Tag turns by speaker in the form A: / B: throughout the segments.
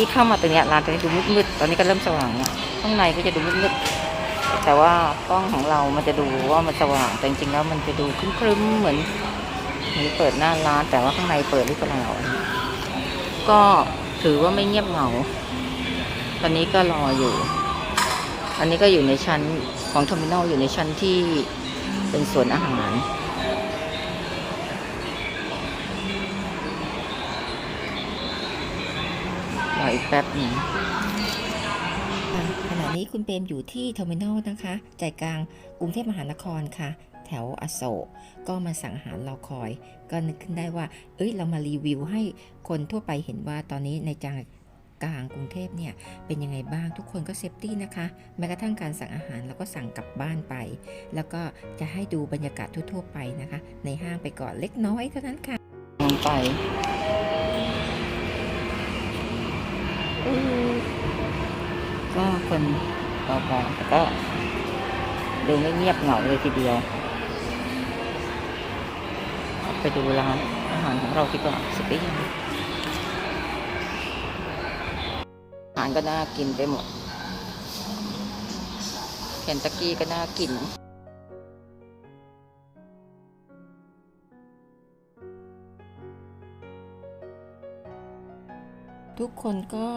A: ที่เข้ามาตรงนี้ร้านตรงนี้ดูมืดๆตอนนี้ก็เริ่มสว่างเนี่ยข้างในก็จะดูมืดๆแต่ว่ากล้องของเรามันจะดูว่ามันสว่างแต่จริงๆแล้วมันจะดูครึ้มๆเหมือนเหมือนเปิดหน้าร้านแต่ว่าข้างในเปิดหรือเปล่าก็ถือว่าไม่เงียบเหงา ตอนนี้ก็รออยู่ อันนี้ก็อยู่ในชั้นของเทอร์มินอลอยู่ในชั้นที่เป็นสวนอาหาร ออีกแป๊บหนึง
B: ค่ะขณะนี้คุณเปรมอยู่ที่เทอร์มินอลนะคะ ใจกลางกรุงเทพมหานครค่ะ แถวอโศกก็มาสั่งอาหารรอคอย ก็นึกขึ้นได้ว่า เอ้ยเรามารีวิวให้คนทั่วไปเห็นว่าตอนนี้ในใจกลางกรุงเทพเนี่ยเป็นยังไงบ้างทุกคนก็เซฟตี้นะคะ แม้กระทั่งการสั่งอาหารเราก็สั่งกลับบ้านไป แล้วก็จะให้ดูบรรยากาศทั่ว ๆ ไปนะคะ ในห้างไปก่อนเล็กน้อยเท่านั้นค่ะ
A: ลงไปอื้อ ก็คนเบาๆแต่ก็ดูไม่เงียบเหงาเลยทีเดียว ไปดูร้านอาหารของเราดีกว่าสเปียอาหารก็น่ากินไปหมดเคนตักกี้ก็น่ากิน
B: ทุกคนก็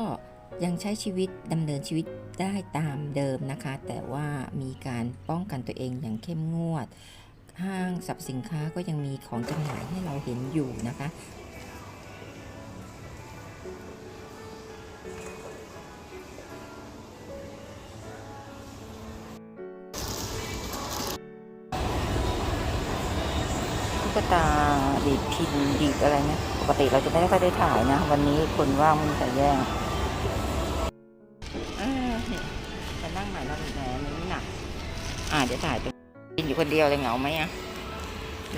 B: ยังใช้ชีวิตดำเนินชีวิตได้ตามเดิมนะคะ แต่ว่ามีการป้องกันตัวเองอย่างเข้มงวด ห้างสรรพสินค้าก็ยังมีของจำหน่ายให้เราเห็นอยู่นะคะ
A: กตาดีดพินดีดอะไรเนี่ยปกติเราจะไม่ค่อยได้ถ่ายนะ วันนี้คนว่างมมีใครแย่งจะนั่งใหม่แล้วแหมนี่หนัก อ่าเดี๋ยวถ่ายตรงกินอยู่คนเดียวเลยเหงาไหมอะ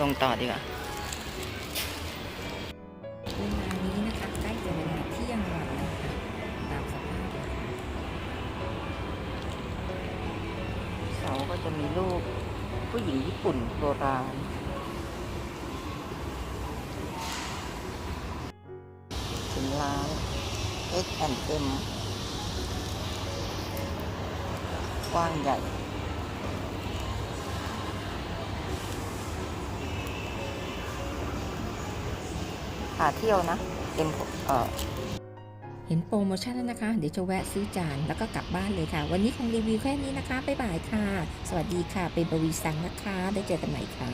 A: ลงต่อดีกว่า
B: เวลานี้นะคะใกล้จะเวลาเที่ยงแล้วค่ะตามสภาพแล้ว
A: เสาก็จะมีรูปผู้หญิงญี่ปุ่นโบราณ ร้าน H&M กว้างใหญ่ หาเที่ยวนะเต็มเอ่อ
B: เห็นโปรโมชั่นแล้วนะคะ เดี๋ยวจะแวะซื้อจานแล้วก็กลับบ้านเลยค่ะ วันนี้คงรีวิวแค่นี้นะคะ บ๊ายบายค่ะ สวัสดีค่ะ เป็นบวีสังนะคะ ได้เจอกันใหม่ค่ะ